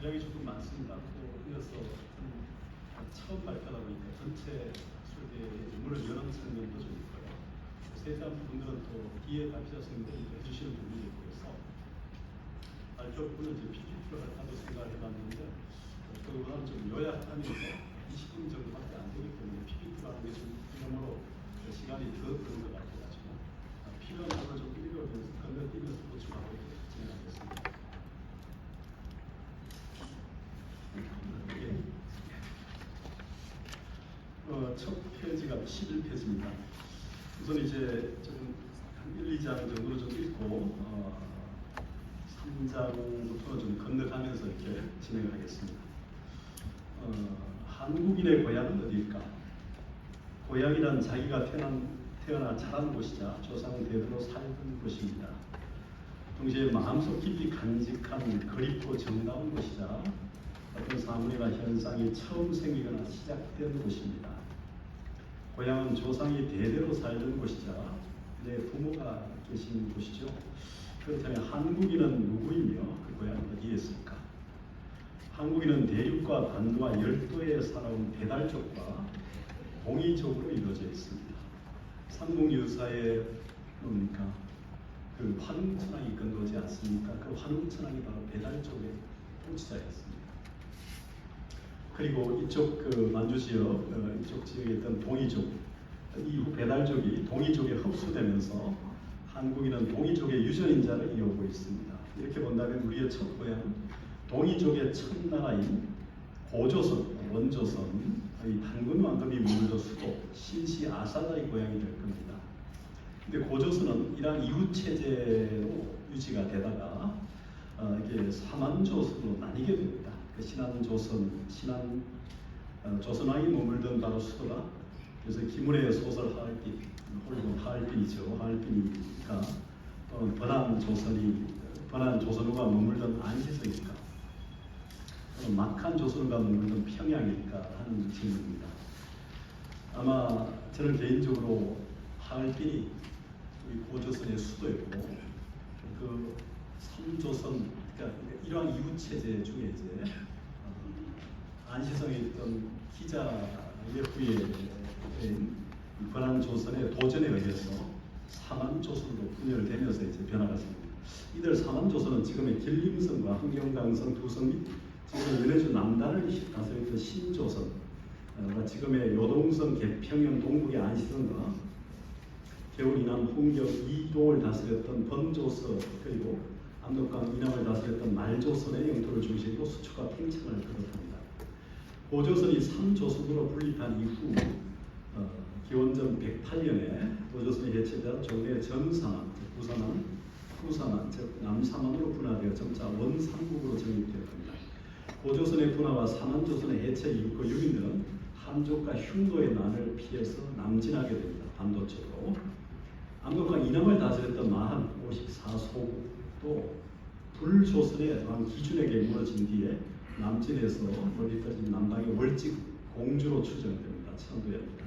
분량이 조금 많습니다. 또 이어서 좀 처음 발표하다 보니까 전체 설계에 물론 여러 설명도 좀 있고요. 세세한 부분들은 또 뒤에 발표자 선생님들이 해주시는 부분이 있고 해서 발표 부분은 이제 PPT로 할까도 생각을 해봤는데 어, 그거보다는 좀 요약하면서 20분 정도밖에 안 되기 때문에 PPT로 하는 게좀 이러므로 시간이 더 드는 것 같아가지고 어, 필요한 부분을 좀 읽어보면서 건너뛰면서 보충하고 진행하겠습니다. 예. 어, 첫 페이지가 11페이지입니다. 우선 이제 좀 1, 2장 정도로 좀 읽고 어, 3장부터 좀 건너가면서 이렇게 진행을 하겠습니다. 어, 한국인의 고향은 어디일까? 고향이란 자기가 태어난, 태어나 자란 곳이자 조상 대대로 살던 곳입니다. 동시에 마음속 깊이 간직한 그립고 정다운 곳이자 어떤 사물이나 현상이 처음 생기거나 시작된 곳입니다. 고향은 조상이 대대로 살던 곳이자 내 부모가 계신 곳이죠. 그렇다면 한국인은 누구이며 그 고향은 어디에 있을까? 한국인은 대륙과 반도와 열도에 살아온 배달족과 공의적으로 이루어져 있습니다. 삼국유사에 뭡니까? 그 환웅천왕이 건너지 않습니까? 그 환웅천왕이 바로 배달족의 통치자였습니다. 그리고 이쪽 그 만주 지역 어, 이쪽 지역에 있던 동이족 이후 배달족이 동이족에 흡수되면서 한국인은 동이족의 유전인자를 이어오고 있습니다. 이렇게 본다면 우리의 첫 고향은 동이족의 첫 나라인 고조선 원조선 이 단군 왕급이 머물던 수도 신시 아사다의 고향이 될 겁니다. 근데 고조선은 이러한 이웃 체제로 유지가 되다가 어, 이게 사만조선으로 나뉘게 됩니다. 그 신안조선, 신안 어, 조선왕이 머물던 바로 수도가 그래서 김은혜의 소설 하얼빈, 홀리곤 하얼빈이죠. 하얼빈이니까 또 번안 조선이 번안 조선호가 머물던 안시성이니까 또 막한 조선호가 머물던 평양이니까 하는 질문입니다. 아마 저는 개인적으로 하얼빈이 이 고조선의 수도였고 그 삼조선 그러니까 이러한 이웃 체제 중에 이제 어, 안시성에 있던 기자의 후예인 권한 조선의 도전에 의해서 사만 조선으로 분열되면서 이제 변화가 생깁니다. 이들 사만 조선은 지금의 길림성과 흥경강성 두성및 지금 연해주 남단을 다스렸던 신조선, 어, 지금의 요동성 개평형 동북의 안시성과 겨울 이남 홍경 이동을 다스렸던 번조선 그리고 압록강 이남을 다스렸던 말조선의 영토를 중심으로 수초가 팽창을 거듭합니다. 고조선이 삼조선으로 분립한 이후 어, 기원전 108년에 고조선이 해체되어 종래 전사만, 즉 부사만, 후사만, 즉 남사만으로 분화되어 점차 원삼국으로 정립되었습니다. 고조선의 분화와 사만조선의 해체 이후 그 유민들은 한족과 흉노의 난을 피해서 남진하게 됩니다. 반도초로. 압록강 이남을 다스렸던 마한 54소국도 불조선의 왕 기준에게 무너진 뒤에 남진에서 멀리까지 남방의 월직 공주로 추정됩니다. 천도입니다.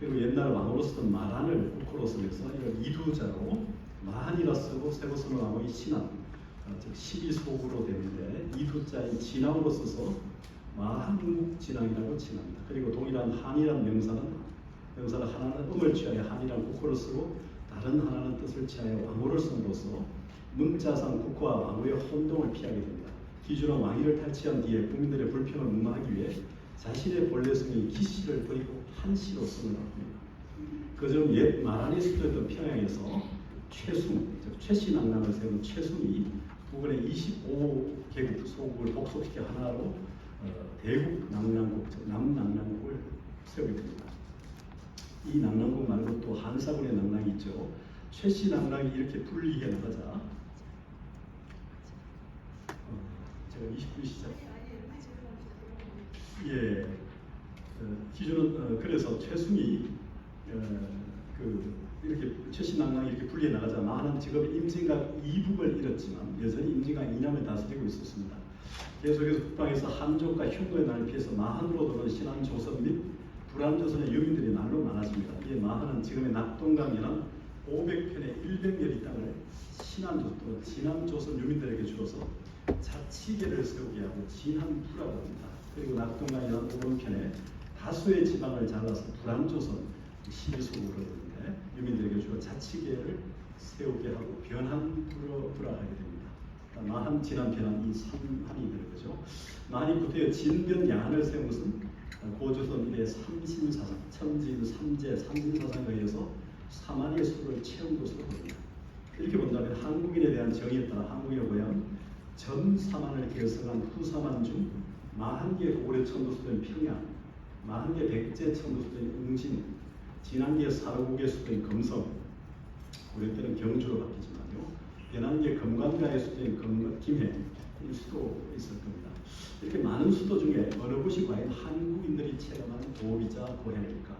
그리고 옛날 왕으로 쓰던 마란을 국호로 쓰면서 이걸 이두자로 마한이라 쓰고 세고선을 왕의 신한 어, 즉 12소구로 되는데 이두자인 진왕으로 써서 마한국 진왕이라고 칭합니다. 그리고 동일한 한이란 명사는 명사를 하나는 음을 취하여 한이란 국호를 쓰고 다른 하나는 뜻을 취하여 왕호를 쓴으로써 문자상 국호와 왕호의 혼동을 피하게 됩니다. 기준은 왕위를 탈취한 뒤에 국민들의 불평을 무마하기 위해 자신의 본래 성인 기씨를 버리고 한씨로 성을 바꿉니다. 그중 옛 마란의 수도였던 평양에서 최숭, 즉 최신왕랑을 세운 최숭이 부근의 25개국 소국을 복속시켜 하나로 어, 대국 남남국, 즉 남남남국을 세우게 됩니다. 이 남남국 말고 또 한사군의 남랑이 있죠. 최씨 남랑이 이렇게 분리해 나가자 그 29일 시작. 예, 어, 기준은 어, 그래서 최순위 어, 그 이렇게 최신낭랑 이렇게 분리해 나가자 많은 직업의 임진각 이북을 잃었지만 여전히 임진각 이남을 다스리고 있었습니다. 계속해서 국방에서 한족과 흉노의 날을 피해서 마한으로 들어온 신한 조선 및 불안 조선의 유민들이 날로 많아집니다. 이 마한은 지금의 낙동강이나 500편의 100여리 땅을 신한 조, 또 진한 조선 유민들에게 주어서 자치계를 세우게 하고 진한부라고 합니다. 그리고 낙동강이나 500편의 다수의 지방을 잘라서 불안 조선 시비속으로 그러는데 유민들에게 주어 자치계를 세우게 하고 변한부라 하게 됩니다. 그러니까 마한, 진한, 변한 이 3한이 되는 거죠. 마한이 구태여 진변, 양한을 세운 것은 고조선 이래 삼신사상, 천진, 삼재, 삼신사상에 의해서 사만의 수를 채운 것으로 보입니다. 이렇게 본다면 한국인에 대한 정의에 따라 한국인의 고향은 전 사만을 결성한 후 사만 중 마한개 고려 천도수된 평양, 마한개 백제 천도수된 웅진, 진한개 사로국의 수된 금성, 고려 때는 경주로 바뀌지만요. 연안계 금관가의 수도인 금, 김해 이 수도 있을 겁니다. 이렇게 많은 수도 중에 어느 곳이 과연 한국인들이 체감하는 도비자 고향일까?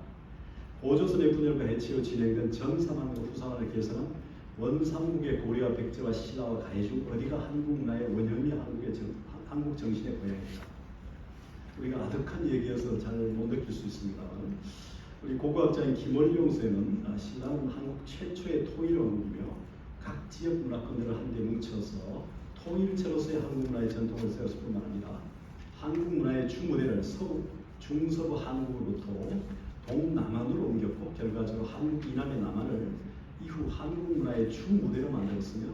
고조선의 분열과 해치로 진행된 전사만과 후사만을 개선한 원삼국의 고려와 백제와 신라와 가해 중 어디가 한국 문화의 원형이 한국의 정, 한국 정신의 고향일까? 우리가 아득한 얘기여서 잘 못 느낄 수 있습니다만 우리 고고학자인 김원룡 쌤은 아, 신라는 한국 최초의 통일 원국이며 각 지역 문화권들을 한데 뭉쳐서 통일체로서의 한국 문화의 전통을 세웠을 뿐만 아니라 한국 문화의 주무대를 서부, 중서부 한국으로부터 동남안으로 옮겼고 결과적으로 한국 이남의 남한을 이후 한국 문화의 주 무대로 만들었으며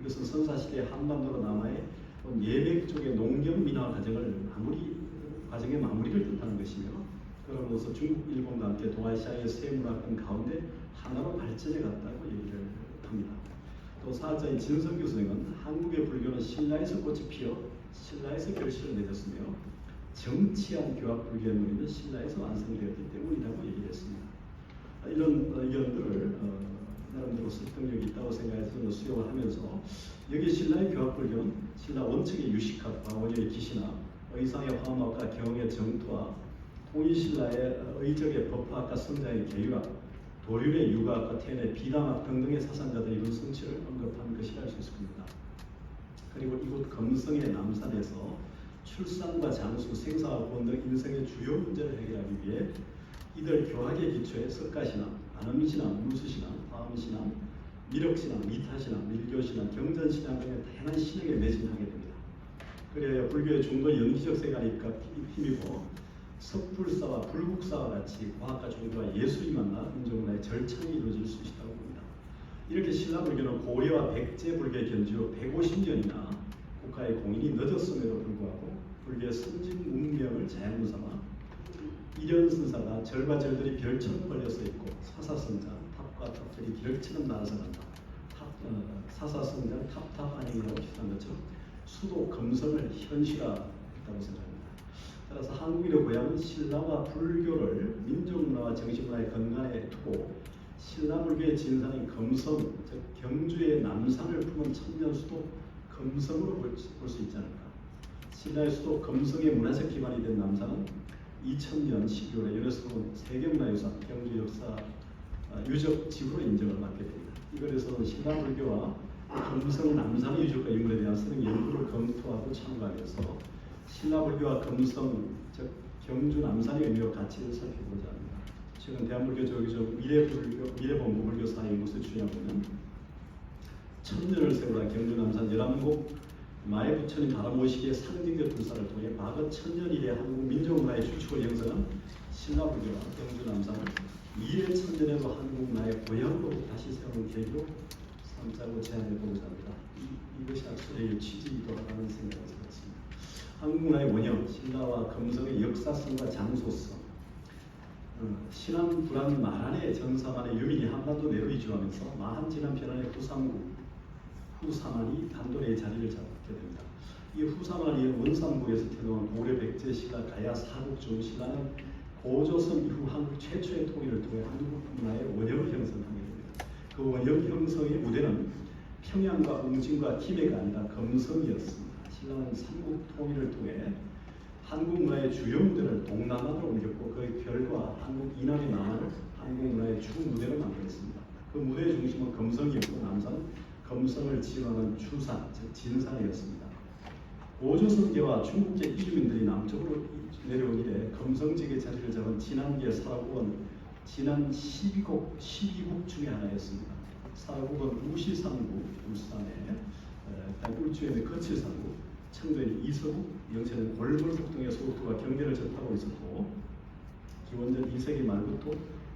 이것은 선사시대 한반도로 남하의 예백 쪽의 농경 민화 과정을 마무리 과정의 마무리를 뜻하는 것이며 그러면서 중국, 일본과 함께 동아시아의 세 문화권 가운데 하나로 발전해 갔다고 얘기를 합니다. 또 사자인 진성규 선생은 한국의 불교는 신라에서 꽃이 피어 신라에서 결실을 맺었으며 정치한 교학 불교의 머리는 신라에서 완성되었기 때문이라고 얘기를 했습니다. 이런 어, 의견들을 어, 나름대로 설득력이 있다고 생각해서 저는 수용을 하면서 여기 신라의 교학 불교는 신라 원칙의 유식학과 원효의 기시나 의상의 화음학과 경의 정토와 통일신라의 의적의 법화학과 성장의 계율학 도륜의 육아학과 태연의 비담학 등등의 사상자들이 이룬 성취를 언급한 것이라 할 수 있을 겁니다. 그리고 이곳 금성의 남산에서 출산과 장수, 생사와 구원 등 인생의 주요 문제를 해결하기 위해 이들 교학의 기초에 석가신앙, 안음신앙, 무수신앙, 화엄신앙, 미륵신앙, 미타신앙, 밀교신앙, 경전신앙 등의 다양한 신앙에 매진하게 됩니다. 그래야 불교의 중도 연기적 세간이 힘입어 석불사와 불국사와 같이 과학과 종교와 예술이 만나 민족문화의 절창이 이루어질 수 있다고 봅니다. 이렇게 신라 불교는 고려와 백제 불교의 견지로 150년이나 국가의 공인이 늦었음에도 불구하고 불교의 선진 문명을 자양분 삼아 이련선사가 절과 절들이 별처럼 걸려서 있고 사사성장 날아서 간다. 탑, 어, 사사성장 탑탑 안행이라고 비슷한 것처럼 수도 금성을 현실화했다고 생각합니다. 따라서 한국인의 고향은 신라와 불교를 민족문화와 정신문화의 건강에 두고 신라 불교의 진산인 금성, 즉 경주의 남산을 품은 천년 수도 금성으로 볼 수 있지 않을까. 신라의 수도 금성의 문화적 기반이 된 남산은 2000년 12월에 유네스코 세계문화유산 경주 역사 아, 유적 지구로 인정을 받게 됩니다. 이것에서는 신라 불교와 금성 남산의 유적과 인물에 대한 쓰는 연구를 검토하고 참고하면서 신라 불교와 금성 즉 경주 남산의 의미와 가치를 살펴보자 합니다. 최근 대한불교 조기적 미래불교 미래본부 불교사 연구소에 추진하고 있는 천년을 세우라 경주 남산 열암곡 마의 부처님 바라모시기의 상징적 불사를 통해 과거 천년 이래 한국 민족 문화의 주축을 형성한 신라불교와 경주 남산을 미래 천년에도 한국 문화의 고향으로 다시 세우는 계기로 삼자고 제안해 보고자 합니다. 이, 이것이 악수의 취지이다라는 생각을 해봤습니다. 한국 문화의 원형, 신라와 금성의 역사성과 장소성, 어, 신안 불안 마란의 전사만의 유민이 한반도 내로 이주하면서 마한 진한 변환의 후삼국 후사만이 단돈의 자리를 잡게 됩니다. 이 후사만이 원삼국에서 태어난 고려 백제 신라 가야 사국 중 신라는 고조선 이후 한국 최초의 통일을 통해 한국 문화의 원형을 형성하게 됩니다. 그 원형 형성의 무대는 평양과 웅진과 김해가 아니라 금성이었습니다. 신라는 삼국 통일을 통해 한국 문화의 주요 무대를 동남아로 옮겼고 그 결과 한국 이남의 남한을 한국 문화의 주 무대로 만들었습니다. 그 무대의 중심은 금성이었고 남산은 금성을 지원하는 추산, 즉 진산이었습니다. 오조선계와 중국계 이주민들이 남쪽으로 내려온 이래 금성지의 자리를 잡은 진안계 사라국은 지난 12곡, 12국 중의 하나였습니다. 사라국은 우시상국, 울산에 에, 울주에는 거칠상국, 청도에는 이서국, 영천에는 골골국 등의 소국과 경계를 접하고 있었고 기원전 2세기 말부터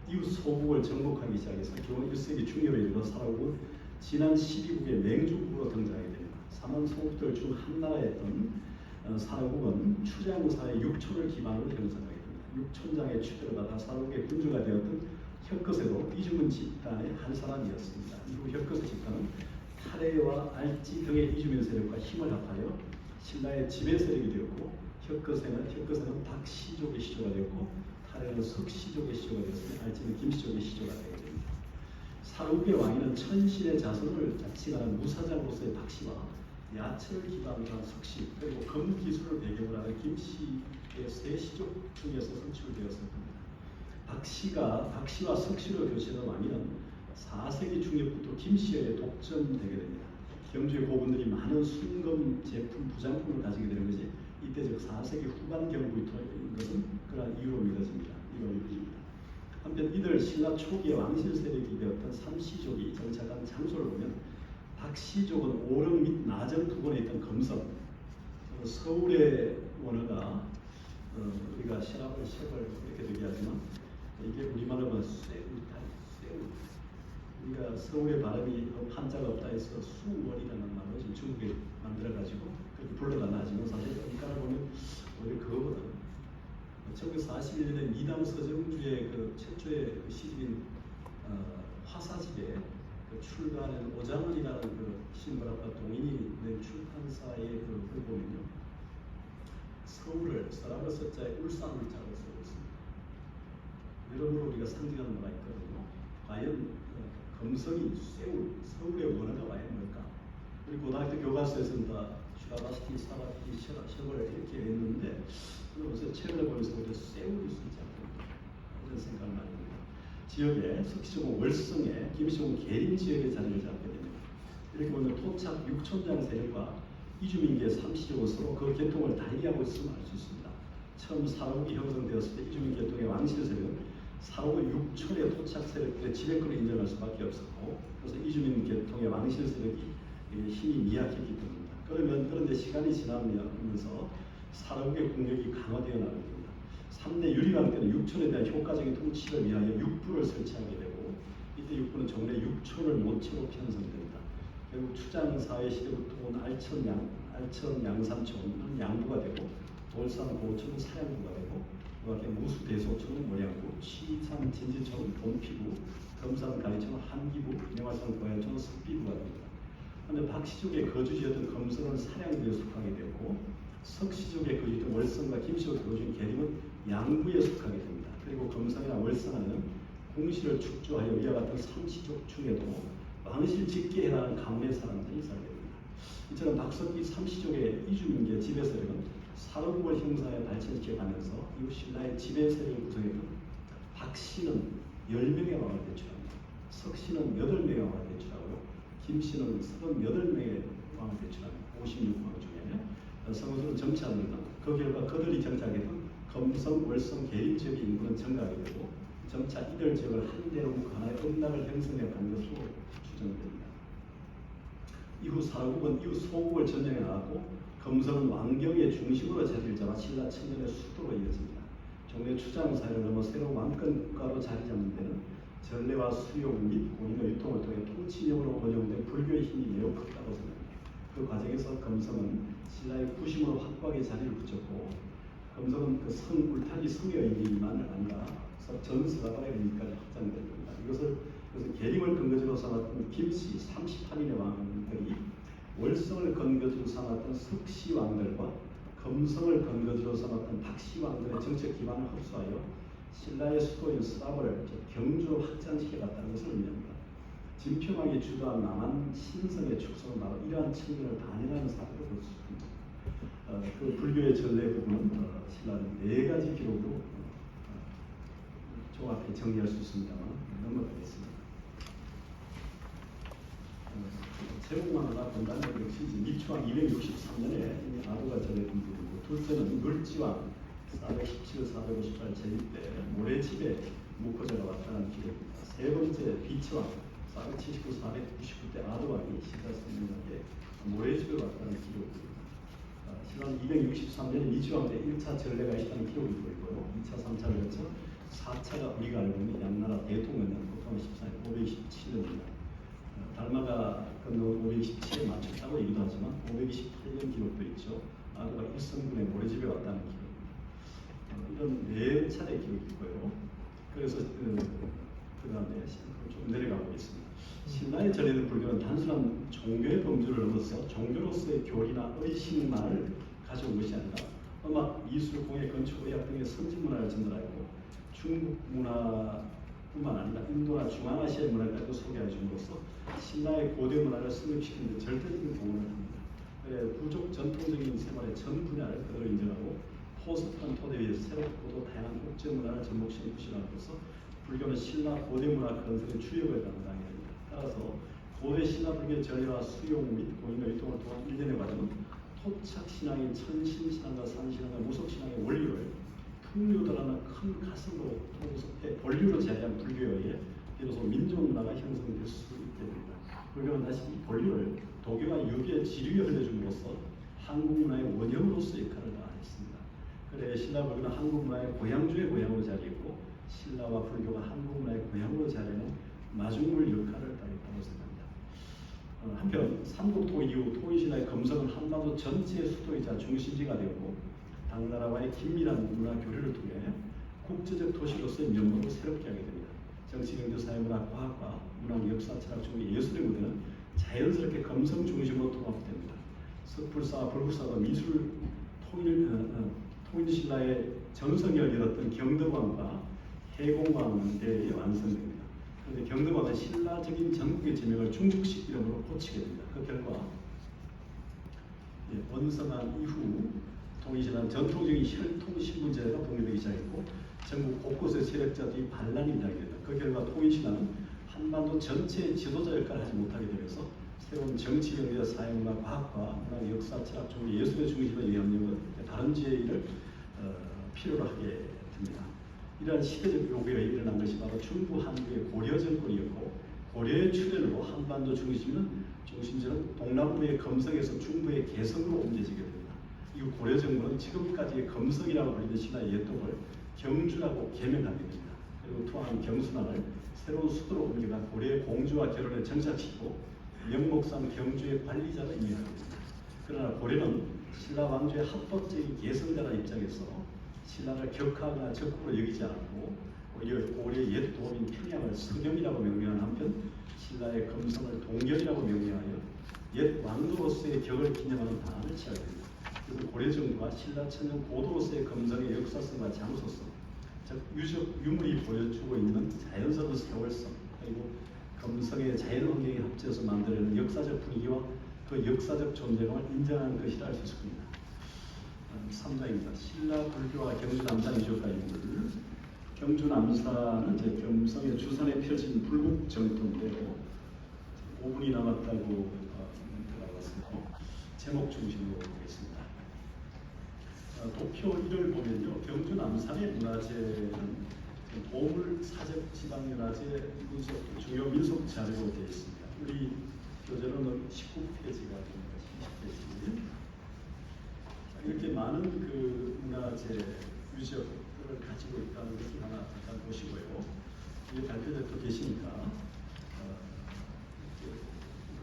이웃 소국을 정복하기 시작해서 기원 1세기 중엽에 이르러 사라국은 지난 12국의 맹주국으로 등장하게 됩니다. 삼원 소국들 중 한 나라였던 어, 사라국은 추장사의 육촌을 기반으로 형성하게 됩니다. 육촌장의 추대를 받아 사라국의 군주가 되었던 혁것에도 이주문 집단의 한 사람이었습니다. 이후 혁것 집단은 타레와 알지 등의 이주민 세력과 힘을 합하여 신라의 지배 세력이 되었고 혁것에는 혁것에는 박씨족의 시조가 되었고 타레는 석씨족의 시조가 되었으며 알지는 김씨족의 시조가 되게 됩니다. 사국의 왕위는 천신의 자손을 자칭하는 무사장으로서의 박씨와 야채를 기반으로 한 석씨 그리고 검 기술을 배경으로 하는 김씨의 세 시족 중에서 선출되었을 겁니다. 박씨가 박씨와 석씨로 왕위는 4세기 중엽부터 김씨의 독점되게 됩니다. 경주의 고분들이 많은 순금 제품 부장품을 가지게 되는 것이 이때 즉 4세기 후반 경부터인 것은 그러한 이유로 믿어집니다. 이유로 믿어집니다. 한편 이들 신라 초기의 왕실 세력이 되었던 삼시족이 정착한 장소를 보면 박시족은 및 나정 부근에 있던 어, 서울의 원어가 어, 우리가 시합을 시합을 이렇게 되게 하지만 이게 우리말로 하면 쇠울타리 쇠울 우리가 서울의 발음이 어, 한자가 없다 해서 수월이라는 말로 지금 중국에 만들어 가지고 그렇게 불러가나 하지만 사실 이가를 보면 오히려 그거보다 1941년에 미담 서정주의 그 최초의 그 시집인 어, 화사집에 그 출간한 오장원이라는 그 신부락과 동인이 낸 출판사의 그글 보면요 서울을 서라고 서자에 울산 울자로 쓰고 있습니다. 여러모로 우리가 상징하는 바가 있거든요. 과연 어, 검성이 세울 서울의 원어가 과연 뭘까? 우리 고등학교 교과서에서는 다 슈라바스키, 사바키, 셔벌 이렇게 했는데 그래서 책을 보면서 우리가 수있지 않겠나 이런 생각을 많이 합니다. 지역에 석시종은 월성에 김시종은 계림 지역에 자리를 잡게 됩니다. 이렇게 보면 토착 육촌장 세력과 이주민계의 삼시족은 서로 그 계통을 달리하고 있음을 알 수 있습니다. 처음 사로국이 형성되었을 때 이주민 계통의 왕실 세력은 사로국 육촌의 토착 세력들의 지배권을 인정할 수밖에 없었고 그래서 이주민 계통의 왕실 세력이 힘이 미약했기 때문입니다. 그러면 그런데 시간이 지나면서 사람의 공격이 강화되어 나가게 됩니다. 3대 유리왕 때는 육촌에 대한 효과적인 통치를 위하여 육부를 설치하게 되고 이때 육부는 정례 육촌을 모체로 편성됩니다. 결국 추장사회 시대부터 온 알천 양, 알천 양산촌은 양부가 되고 돌산 고촌은 사양부가 되고 그 밖에 무수 대소촌은 모양부, 취산 진지촌은 본피부, 금산 가리촌은 한기부, 명화산 고양촌은 석비부가 됩니다. 그런데 박씨족의 거주지였던 금성은 사량부에 속하게 되었고 석시족의 거주지던 월성과 김씨족의 거주인 계림은 양부에 속하게 됩니다. 그리고 금성이나 월성은 공시를 축조하여 이와 같은 삼시족 중에도 왕실 직계에 해당하는 가문의 사람들이 살게 됩니다. 이처럼 박석기 삼시족의 이주민계 지배 세력은 사로국을 형성하여 발전시켜 가면서 이후 신라의 지배 세력을 구성했던 박씨는 10명의 왕을 배출합니다. 석씨는 8명의 왕을 배출하고요. 김씨는 38명의 왕을 배출합니다. 56왕 중에 성우들은 정치합니다. 그 결과 그들이 정착했던 검성, 월성, 지역의 인구는 증가하게 되고 점차 이들 지역을 한 대로 하나의 음락을 형성해 간 것으로 추정됩니다. 이후 사국은 이후 소국을 전쟁해 나갔고 검성은 왕경의 중심으로 자리를 잡아 신라 천년의 수도로 이어집니다. 종래 추장 사회를 넘어 새로운 왕권가로 자리 잡는 데는 전례와 수용 및 공인의 유통을 통해 통치력으로 번영된 불교의 힘이 매우 컸다고 생각합니다. 그 과정에서 검성은 신라의 부심으로 확고하게 자리를 붙였고 검성은 그 성 울타리 성의 의미만을 아니라 전 서라발의 의미까지 확장된 겁니다. 이것을 그래서 계림을 근거지로 삼았던 김씨 38인의 왕들이 월성을 근거지로 삼았던 석씨 왕들과 검성을 근거지로 삼았던 박씨 왕들의 정책 기반을 흡수하여 신라의 수도인 서라벌을 경주로 확장시켜 갔다는 것을 의미합니다. 진평왕이 주도한 남한 신성의 축소는 바로 이러한 측면을 반영하는 사례로 볼수 있습니다. 어, 그 불교의 전례 부분은 어, 신라는 네 가지 기록으로 어, 어, 종합해 정리할 수 있습니다만 넘어가겠습니다. 어, 제목만 하나 본다면 역시 미추왕 263년에 이미 아도가 전해진 부분이고 둘째는 물지왕 417, 458 제1대 모래집에 무코자가 왔다는 기록입니다. 세 번째 비치왕 479, 499 때 아도왕이 시사스님에게 모래집에 왔다는 기록입니다. 아, 신랑 263년에 미주왕 때 1차 전례가 있다는 기록이 보이고요. 2차, 3차를 거쳐 4차가 우리가 알고 있는 양나라 대통령년 보통 14년 527년입니다. 달마가 건너온 527에 맞췄다고 얘기도 하지만 528년 기록도 있죠. 아도가 일성군의 모래집에 왔다는 기록. 어, 이런 네 차례 기록이 있고요. 그래서 그, 그 다음에 좀 내려가 보겠습니다. 신라에 전해진 불교는 단순한 종교의 범주를 넘어서 종교로서의 교리나 의식만을 가져온 것이 아니라 음악, 미술, 공예, 건축, 의학 등의 선진 문화를 전달하고 중국 문화뿐만 아니라 인도나 중앙아시아의 문화까지도 소개해 줌으로써 신라의 고대 문화를 성립시키는 데 절대적인 공헌을 합니다. 부족 전통적인 생활의 전 분야를 그대로 인정하고 포스트한 토대 위에서 새롭고도 다양한 국제 문화를 접목시키는 구실함으로써 불교는 신라 고대 문화 건설의 주역을 담당해야 됩니다. 따라서 고대 신라 불교의 전례와 수용 및 공인과 유통을 통한 일련의 과정은 토착 신앙인 천신 신앙과 산 신앙과 무속 신앙의 원리를 풍류도라는 큰 가슴으로 통속해 본류로 제한 불교에 비로소 민족 문화가 형성될 수 있게 됩니다. 불교는 다시 이 본류를 도교와 유교의 지류에 흘려줌으로써 한국 문화의 원형으로서 역할을 다했습니다. 그래 신라 불교는 한국 문화의 고향주의 고향으로 자리했고 신라와 불교가 한국 문화의 고향으로 자리하는 마중물 역할을 다했다고 생각합니다. 어, 한편 삼국통 이후 통일신라의 검성은 한반도 전체의 수도이자 중심지가 되었고 당나라와의 긴밀한 문화 교류를 통해 국제적 도시로서의 면모를 새롭게 하게 됩니다. 정치, 경제, 사회, 문화, 과학과 문학, 역사, 철학, 중의 예술의 무대는 자연스럽게 검성 중심으로 통합됩니다. 석불사와 불국사가 미술 통일 어, 어, 통일신라의 전성기를 열었던 경덕왕과 해공왕대에 완성됩니다. 그런데 경덕왕은 신라적인 전국의 지명을 중국식 이름으로 고치게 됩니다. 그 결과 예, 원성한 이후 통일신라는 전통적인 혈통 신분제가 독립되기 시작했고 전국 곳곳의 세력자들이 반란이 일어나게 됩니다. 그 결과 통일신라는 한반도 전체의 지도자 역할을 하지 못하게 되면서 새로운 정치, 경제, 사회문화, 과학과 문화, 역사, 철학, 종교, 예술의 중심의 위험력을 다른 지혜를 어, 필요로 하게 됩니다. 이러한 시대적 요구에 일어난 것이 바로 중부 한국의 고려 정권이었고 고려의 출현으로 한반도 중심은 중심지는 동남부의 검성에서 중부의 개성으로 옮겨지게 됩니다. 이 고려 정부는 지금까지의 검성이라고 불리는 신화의 옛독을 경주라고 개명하게 됩니다. 그리고 또한 경순왕을 새로운 수도로 옮겨가 고려의 공주와 결혼에 정착시키고 영목산 경주의 관리자로 임명하게 됩니다. 그러나 고려는 신라 왕조의 합법적인 계승자라는 입장에서 신라를 격하거나 적으로 여기지 않고 오히려 고려의 옛 도민 평양을 서경이라고 명명한 한편 신라의 검성을 동경이라고 명명하여 옛 왕도로서의 격을 기념하는 방안을 취하게 됩니다. 그리고 고려 정부가 신라 천년 고도로서의 검성의 역사성과 장소성, 즉 유적 유물이 보여주고 있는 자연스러운 세월성 그리고 검성의 자연 환경에 합쳐서 만들어낸 역사적 분위기와 그 역사적 존재감을 인정하는 것이라 할 수 있습니다. 3장입니다. 신라 불교와 경주 남산 이조가 인물. 경주 남산은 이제 경성의 주산에 펼친 불국 정통대로 5분이 남았다고 어, 들어갔습니다. 제목 중심으로 보겠습니다. 어, 도표 1을 보면요. 경주 남산의 문화재는 보물 사적 지방문화재 민속, 주요 민속 자료로 되어 있습니다. 우리 교재로는 19페이지가 됩니다. 20페이지. 이렇게 많은 그 문화재 유적을 가지고 있다는 것을 하나 잠깐 보시고요. 이게 발표자도 계시니까 어, 이렇게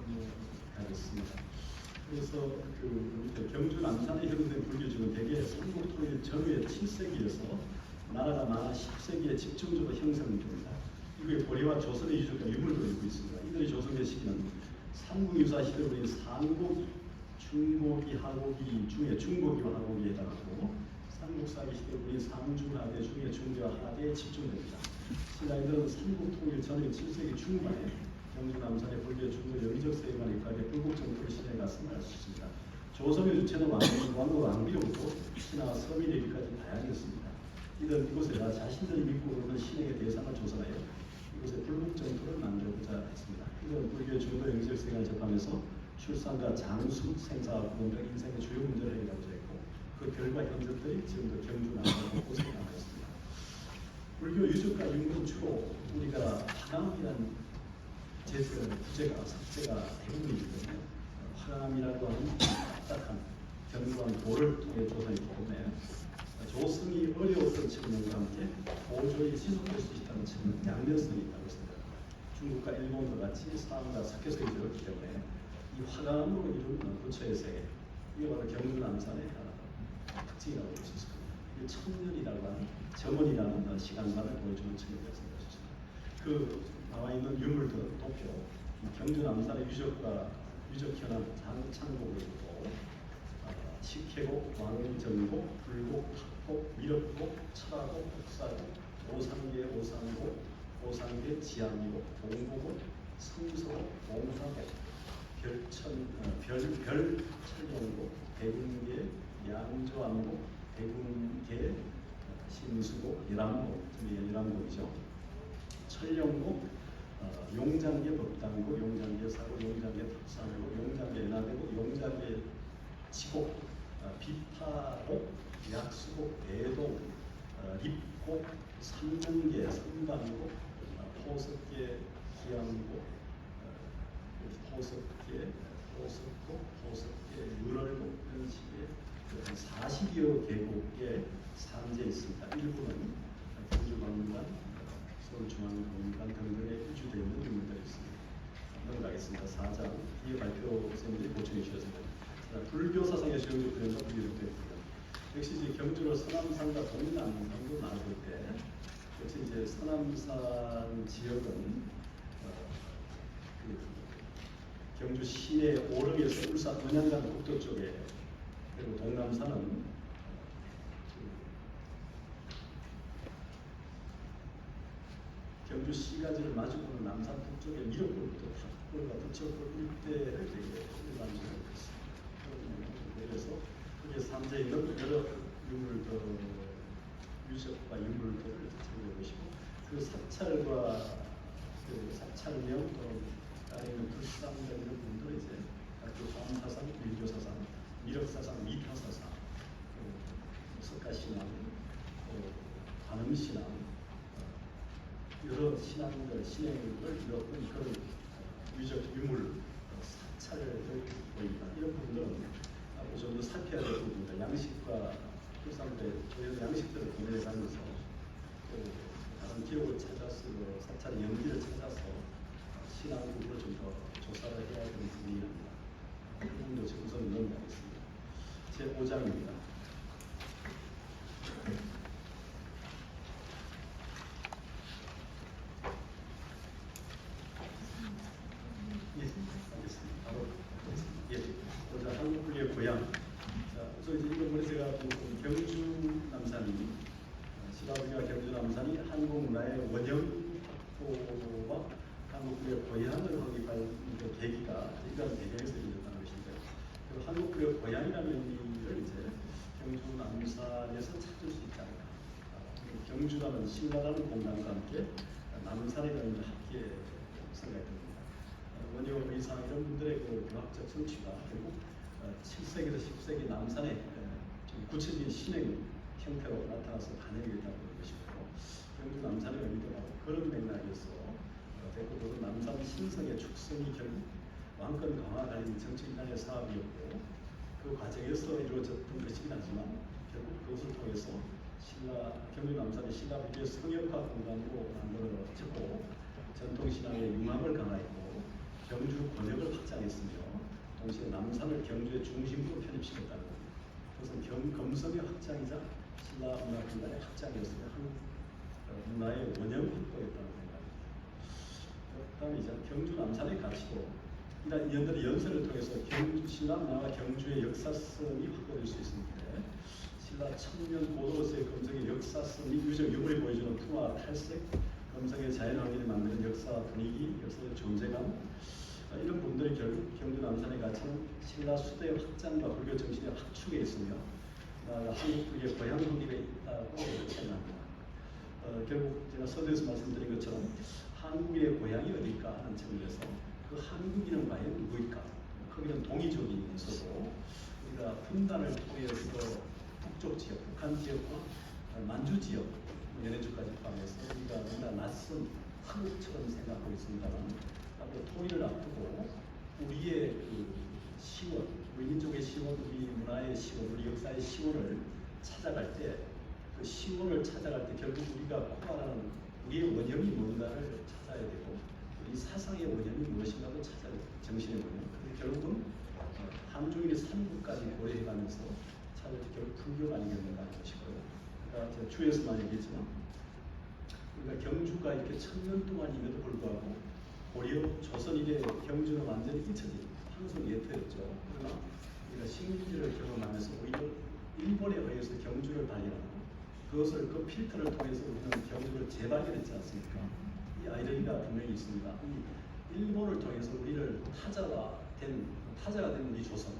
넘어가겠습니다. 그래서 그 경주 남산에 형성된 불교지는 대개 삼국 통일 전후의 7세기에서 나라가 많아 10세기에 집중적으로 형성됩니다. 이게 고려와 조선의 유적과 유물도 있고 있습니다. 이들이 조성된 시기는 삼국유사 시대로 인 삼국 중고기 하고기 중에 중고기와 하고기에 해당하고 삼국사기 시대로 인 삼중하대 중에 중대와 하대에 집중됩니다. 신라인들은 삼국 통일 전후 7세기 중반에 경주 남산의 불교 중국 영적 세계관에 입각해 불국 정토를 시작해 갔음을 알수 있습니다. 조선의 주체는 왕, 왕국 왕비로부터 신하 서민 얘기까지 다양했습니다. 이들 이곳에다 자신들이 믿고 오는 신에게 대상을 조성하여 이곳에 불국 정토를 만들고자 했습니다. 이건 불교 중도 영적 세계를 접하면서 출산과 장수, 생사, 부분 등 인생의 주요 문제를 해결하고자 했고 그 결과 현적들이 지금도 경주 남하고 남아 있습니다. 불교 유적과 윤건 주로 우리가 화강이라는 제스가 부제가 삭제가 어, 화강이라고 하는 딱딱한 견고한 돌을 통해 조성했기 때문에 어, 조성이 어려웠던 측면과 함께 보조에 지속될 수 있다는 측면 양면성이 있다고 했습니다. 중국과 일본과 같이 사암과 사케석이 들었기 때문에 이 화강으로 이룬 부처의 세계 이게 바로 경주 남산의 어, 특징이라고 볼 수 있을 겁니다. 이 천년이라고 하는 정원이라는 어, 시간관을 보여주는 측면이었습니다. 그 나와 있는 유물들 도표 이 경주 남산의 유적과 유적 현황 장- 창곡을 보고 어, 식혜곡, 왕정곡, 불곡, 탑곡, 미륵곡, 철화곡, 복사곡, 오상계 오상곡, 오상계 지향곡, 동곡곡, 성서곡, 봉사곡, 별천 어, 별, 별 철령곡, 백운계, 양조암곡, 백운계, 어, 신수곡, 일암곡, 저기 일암곡이죠. 철령곡, 어, 용장계 법당곡, 용장계 사고, 용장계 탑산곡, 용장계 연화대곡, 용장계 지곡, 어, 비파곡, 약수곡, 대동, 어, 립곡, 삼등계, 삼관곡, 어, 포석계, 기암곡, 어, 포석계, 포석곡, 포석계, 유월곡 이런 식의 그 40여 계곡에 산재 있습니다. 일부는 경주박물관, 서울중앙박물관 등등에 유주되어 있는 유물들이 있습니다. 넘어가겠습니다. 4장 뒤에 발표 선생님들이 보충해 주셨습니다. 자, 불교 사상의 주요적 변화가 분리되었고요. 역시 이제 경주로 서남산과 동남산도 나눠볼 때 역시 이제 서남산 지역은 어, 그 경주 시내 오릉에서 울산 언양간 국도 쪽에 그리고 동남산은 경주 시가지를 마주보는 남산 북쪽의 미륵골부터 탑골과 부처골 일대를 되게 일반적으로. 그래서 그게 삼재 있는 여러 유물들, 유적과 유물들을 찾아보시고 그 사찰과 그 사찰명 또는 아니면 불상 이런 분들 이제 그 화엄사상, 밀교 사상, 미륵사상, 미타 사상, 그 석가 신앙, 또 관음 신앙, 어, 여러 신앙들, 신행을 이뤘던 그런 어, 유적 유물 어, 사찰을 보입니다. 이런 부분들은 앞으로 좀 더 살펴야 될 부분입니다. 양식과 불상들의 저희도 양식들을 구매해가면서 그 다른 기록을 찾아서 그 사찰의 연기를 찾아서 어, 신앙 부분을 좀 더 조사를 해야 되는 부분이랍니다. 그 부분도 지금 우선 넘어가겠습니다. 제 5장입니다. 예, 알겠습니다. 바로 예, 보자 한국의 고향. 자, 우선 이제 이번 번에 제가 본 경주 남산이 어, 시바부가 경주 남산이 한국 문화의 원형 확보와 한국의 고향을 확립할 그 계기가 이런 배경에서 일어나는 것인데, 그 한국의 고향이라는 의미를 이제 경주 남산에서 찾을 수 않을까. 어, 그 경주라는 신라라는 공간과 함께 남산이라는 함께 생각이 듭니다. 어, 원효 의상 이런 분들의 그 교학적 성취가 결국 어, 7세기에서 10세기 남산의 어, 좀 구체적인 신행 형태로 나타나서 반영되겠다고 보는 것이고 경주 남산의 의미도 바로 그런 맥락에서 어, 대구도는 남산 신성의 축성이 결국 왕권 강화 관련 정치인단의 사업이었고 그 과정에서 이루어졌던 것이긴 하지만 결국 그것을 통해서 신라 경주 남산의 신라 부의 성역화 공간으로 만들어졌고 전통신앙의 융합을 강화했고 경주 권역을 확장했으며 동시에 남산을 경주의 중심부로 편입시켰다는. 그것은 경, 검성의 확장이자 신라 문화 분단의 확장이었으며 한국 어, 문화의 원형 확보였다는 생각입니다. 그다음에 이제 경주 남산의 가치도 이런 이연들의 연설을 통해서 경주 신라 문화와 경주의 역사성이 확보될 수 있습니다. 신라 천년 고도로서의 검성의 역사성 및 유적 유물이 보여주는 투와 탈색, 검성의 자연환경이 만드는 역사 분위기, 역사의 존재감, 어, 이런 부분들이 결국 경주 남산에 갇힌 신라 수도의 확장과 불교 정신의 확충에 있으며 어, 한국 불교의 고향국임에 있다고 생각합니다. 어, 결국 제가 서두에서 말씀드린 것처럼 한국의 고향이 어딜까 하는 측면에서 그 한국인은 과연 누구일까? 거기는 동이족이 있어도 우리가 분단을 통해서 북쪽 지역, 북한 지역과 어, 만주 지역, 연해주까지 포함해서 우리가 너무나 낯선 한국처럼 생각하고 있습니다만 앞으로 통일을 앞두고 우리의 그 시원, 우리 민족의 시원, 우리 문화의 시원, 우리 역사의 시원을 찾아갈 때 그 시원을 찾아갈 때 결국 우리가 코발하는 우리의 원형이 뭔가를 찾아야 되고 우리 사상의 원형이 무엇인가도 찾아야 돼요. 정신의 원형. 근데 결국은 어, 한중일의 삼국까지 고려해가면서 때 결국 불교가 아니겠는가 하는 것이고요. 그러니까 제가 주에서만 얘기했지만 우리가 경주가 이렇게 천년 동안임에도 불구하고 고려 조선일의 경주는 완전히 잊혀진 황소 예토였죠. 그러나 우리가 식민지를 경험하면서 오히려 일본에 의해서 경주를 발견하고 그것을 그 필터를 통해서 우리는 경주를 재발견했지 않습니까? 이 아이러니가 분명히 있습니다. 이 일본을 통해서 우리를 타자가 된 타자가 된 우리 조선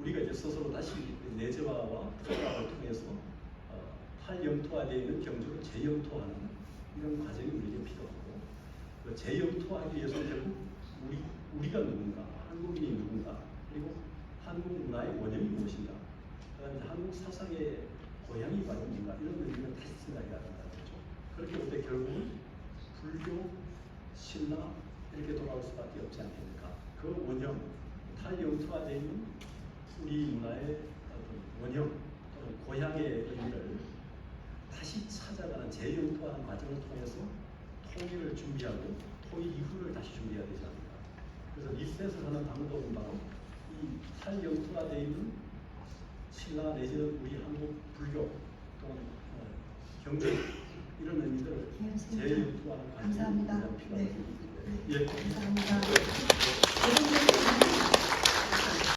우리가 이제 스스로 다시 내재화와 타자를 통해서 어, 탈영토화되어 있는 경주를 재영토하는 이런 과정이 우리에게 필요하고 그 재영토하기 위해서는 결국 우리 우리가 누군가 한국인이 누군가 그리고 한국 문화의 원형이 무엇인가 그다음에 한국 사상의 고향이 과연 뭔가 이런 의미를 다시 생각해야 된다는 거죠. 그렇게 볼 때 결국은 불교, 신라 이렇게 돌아올 수밖에 없지 않겠습니까? 그 원형 탈영토화되어 있는 우리 문화의 어떤 원형 또는 고향의 의미를 다시 찾아가는 재영토하는 과정을 통해서 통일을 준비하고 통일 이후를 다시 준비해야 되지 않을까. 그래서 리셋을 하는 방법은 바로 이 탈영토화되어 있는 신라 내지는 우리 한국 불교 또는 어, 경제 이런 의미들을. 재영토하는 과정이 필요하다고 네. 생각합니다. 예. 감사합니다.